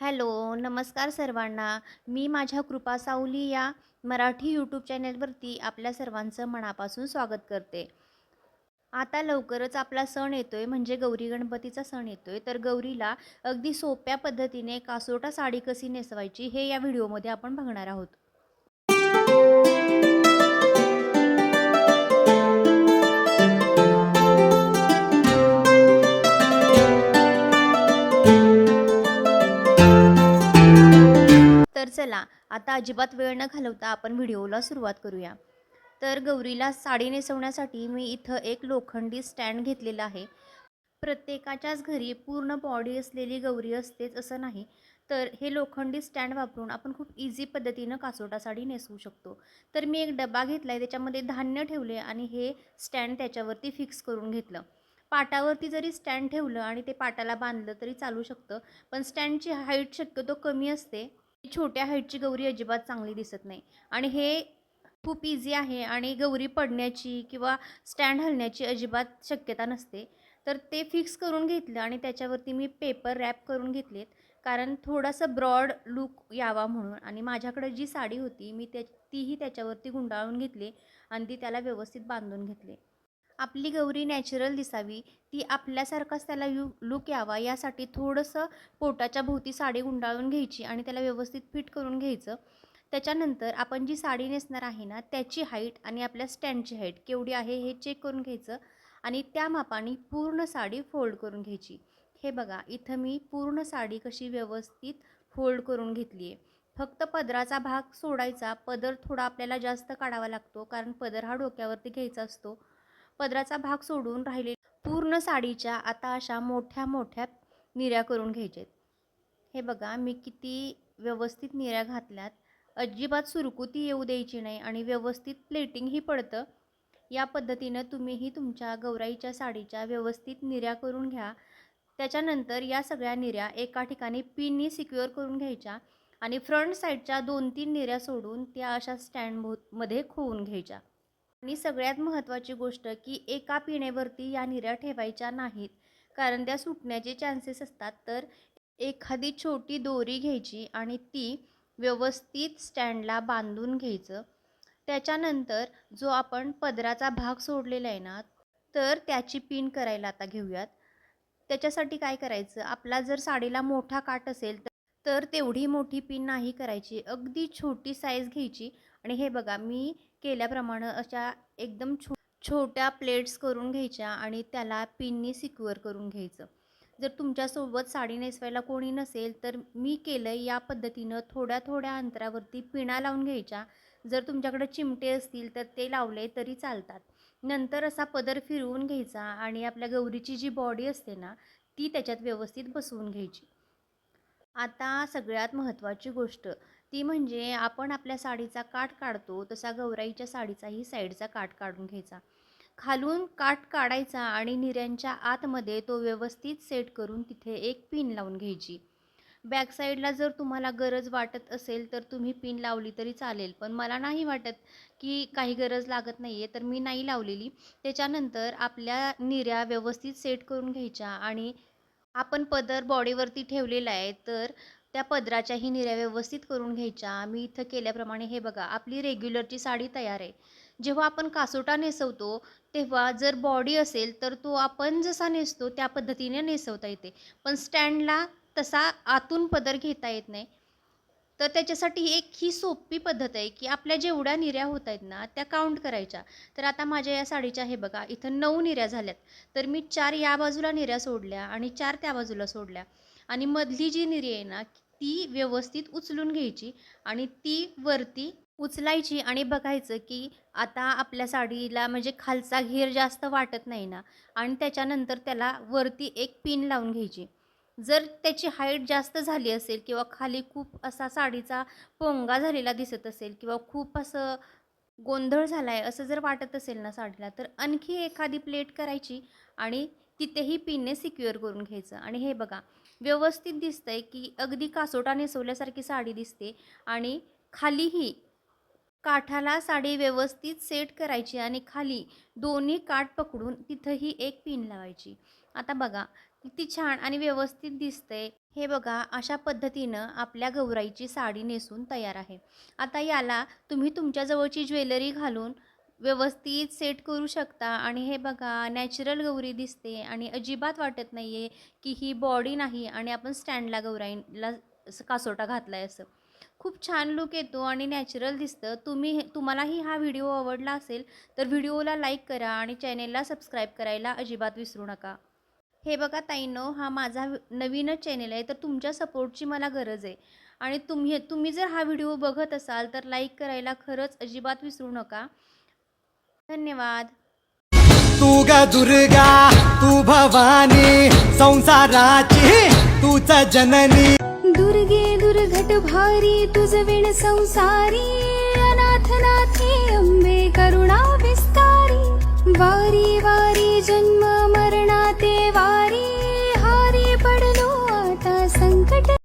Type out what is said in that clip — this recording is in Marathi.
हॅलो नमस्कार सर्वांना. मी माझ्या कृपा सावली या मराठी यूट्यूब चॅनलवरती आपल्या सर्वांचं मनापासून स्वागत करते. आता लवकरच आपला सण येतोय म्हणजे गौरी गणपतीचा सण येतोय. तर गौरीला अगदी सोप्या पद्धतीने कासोटा साडी कशी नेसवायची हे या व्हिडिओमध्ये आपण बघणार आहोत. चला आता अजिबात वेळ न घालवता आपण व्हिडिओला सुरुवात करूया. तर गौरीला साडी नेसवण्यासाठी मी इथं एक लोखंडी स्टँड घेतलेला आहे. प्रत्येकाच्याच घरी पूर्ण बॉडी असलेली गौरी असतेच असं नाही तर हे लोखंडी स्टँड वापरून आपण खूप इझी पद्धतीनं कासोटा साडी नेसवू शकतो. तर मी एक डबा घेतला आहे त्याच्यामध्ये धान्य ठेवले आणि हे स्टँड त्याच्यावरती फिक्स करून घेतलं. पाटावरती जरी स्टँड ठेवलं आणि ते पाटाला बांधलं तरी चालू शकतं पण स्टँडची हाईट शक्यतो कमी असते. छोट्या हाईटची गौरी अजिबात चांगली दिसत नाही. आणि हे खूप इझी आहे आणि गौरी पडण्याची किंवा स्टँड हलण्याची अजिबात शक्यता नसते. तर ते फिक्स करून घेतलं आणि त्याच्यावरती मी पेपर रॅप करून घेतलेत. कारण थोडासा ब्रॉड लुक यावा म्हणून आणि माझ्याकडे जी साडी होती मी त्या तीही त्याच्यावरती गुंडाळून घेतली आणि ती त्याला व्यवस्थित बांधून घेतले. आपली गौरी नॅचरल दिसावी ती आपल्यासारखाच त्याला यू लुक यावा यासाठी थोडंसं पोटाच्या भोवती साडी गुंडाळून घ्यायची आणि त्याला व्यवस्थित फिट करून घ्यायचं. त्याच्यानंतर आपण जी साडी नेसणार आहे ना त्याची हाईट आणि आपल्या स्टँडची हाईट केवढी आहे हे चेक करून घ्यायचं आणि त्या मापाने पूर्ण साडी फोल्ड करून घ्यायची. हे बघा इथं मी पूर्ण साडी कशी व्यवस्थित फोल्ड करून घेतली आहे. फक्त पदराचा भाग सोडायचा पदर थोडा आपल्याला जास्त काढावा लागतो कारण पदर हा डोक्यावरती घ्यायचा असतो. पदराचा भाग सोडून राहिले. पूर्ण साडीच्या आता अशा मोठ्या मोठ्या निऱ्या करून घ्यायच्यात हे बघा मी किती व्यवस्थित निऱ्या घातल्यात. अजिबात सुरकुती येऊ द्यायची नाही आणि व्यवस्थित प्लेटिंगही पडतं. या पद्धतीनं तुम्हीही तुमच्या गौराईच्या साडीच्या व्यवस्थित निऱ्या करून घ्या. त्याच्यानंतर या सगळ्या निऱ्या एका ठिकाणी पिननी सिक्युअर करून घ्यायच्या आणि फ्रंट साईडच्या दोन तीन निऱ्या सोडून त्या अशा स्टँडमध्ये खोवून घ्यायच्या. आणि सगळ्यात महत्त्वाची गोष्ट की एका पिण्यावरती या निऱ्या ठेवायच्या नाहीत. कारण त्या सुटण्याचे चान्सेस असतात. तर एखादी छोटी दोरी घ्यायची आणि ती व्यवस्थित स्टँडला बांधून घ्यायचं. त्याच्यानंतर जो आपण पदराचा भाग सोडलेला आहे ना तर त्याची पिन करायला आता घेऊयात. त्याच्यासाठी काय करायचं? आपला जर साडीला मोठा काट असेल तर तर तेवढी मोठी पिन नाही करायची. अगदी छोटी साईज घ्यायची. आणि हे बघा मी केल्याप्रमाणे अशा एकदम छो छोट्या प्लेट्स करून घ्यायच्या आणि त्याला पिननी सिक्युअर करून घ्यायचं. जर तुमच्यासोबत साडी नेसवायला कोणी नसेल तर मी केलं या पद्धतीनं थोड्या थोड्या अंतरावरती पिणा लावून घ्यायच्या. जर तुमच्याकडे चिमटे असतील तर ते लावले तरी चालतात. नंतर असा पदर फिरवून घ्यायचा आणि आपल्या गौरीची जी बॉडी असते ना ती त्याच्यात व्यवस्थित बसवून घ्यायची. आता सगळ्यात महत्त्वाची गोष्ट ती म्हणजे आपण आपल्या साडीचा काठ काढतो तसा गौराईच्या साडीचाही साईडचा काठ काढून घ्यायचा. खालून काठ काढायचा आणि निऱ्यांच्या आतमध्ये तो व्यवस्थित सेट करून तिथे एक पिन लावून घ्यायची. बॅक साईडला जर तुम्हाला गरज वाटत असेल तर तुम्ही पिन लावली तरी चालेल पण मला नाही वाटत की काही गरज लागत नाही आहे तर मी नाही लावलेली. त्याच्यानंतर आपल्या निऱ्या व्यवस्थित सेट करून घ्यायच्या आणि आपण पदर बॉडीवरती ठेवलेला आहे तर त्या पदराच्याही निऱ्या व्यवस्थित करून घ्यायच्या. मी इथं केल्याप्रमाणे हे बघा आपली रेग्युलरची साडी तयार आहे. जेव्हा आपण कासोटा नेसवतो तेव्हा जर बॉडी असेल तर तो आपण जसा नेसतो त्या पद्धतीने नेसवता येते. पण स्टँडला तसा आतून पदर घेता येत नाही. तर त्याच्यासाठी एक ही सोपी पद्धत आहे की आपल्या जेवढ्या निऱ्या होत आहेत ना त्या काउंट करायच्या. तर आता माझ्या या साडीच्या हे बघा इथं नऊ निर्या झाल्यात. तर मी चार या बाजूला निऱ्या सोडल्या आणि चार त्या बाजूला सोडल्या. आणि मधली जी निर्या आहे ना ती व्यवस्थित उचलून घ्यायची आणि ती वरती उचलायची आणि बघायचं की आता आपल्या साडीला म्हणजे खालचा घेर जास्त वाटत नाही ना आणि त्याच्यानंतर त्याला वरती एक पिन लावून घ्यायची. जर त्याची हाईट जास्त झाली असेल किंवा खाली खूप असा साडीचा पोंगा झालेला दिसत असेल किंवा खूप असं गोंधळ झाला आहे असं जर वाटत असेल ना साडीला तर आणखी एखादी प्लेट करायची आणि तिथेही पिनने सिक्युअर करून घ्यायचं. आणि हे बघा व्यवस्थित दिसतंय की अगदी कासोटा नेसवल्यासारखी साडी दिसते आणि खालीही काठाला साडी व्यवस्थित सेट करायची आणि खाली दोन्ही काठ पकडून तिथंही एक पिन लावायची. आता बघा किती छान आणि व्यवस्थित दिसते हे बघा अशा पद्धतीनं आपल्या गौराईची साडी नेसून तयार आहे. आता याला तुम्ही तुमच्याजवळची ज्वेलरी घालून व्यवस्थित सेट करू शकता आणि हे बघा नॅचरल गौरी दिसते आणि अजिबात वाटत नाही आहे की ही बॉडी नाही आणि आपण स्टँडला गौराईला कासोटा घातला आहे असं. खूप छान लुक येतो आणि नॅचरल दिसतं. तुम्ही हे- तुम्हालाही हा व्हिडिओ आवडला असेल तर व्हिडिओला लाईक करा आणि चॅनेलला सबस्क्राईब करायला अजिबात विसरू नका. हे बघा ताईनो हा माझा नवीनच चॅनेल आहे तर तुमच्या सपोर्टची मला गरज आहे. आणि तुम्ही तुम्ही जर हा व्हिडिओ बघत असाल तर लाईक करायला खरंच अजिबात विसरू नका. धन्यवाद. तू ग दुर्गा तू भवानी संसाराची तूच जननी. दुर्गे दुर्घट भारी तुझ विण संसारी अनाथ नाथे अंबे करुणा विस्तारी. वारी वारी जन्म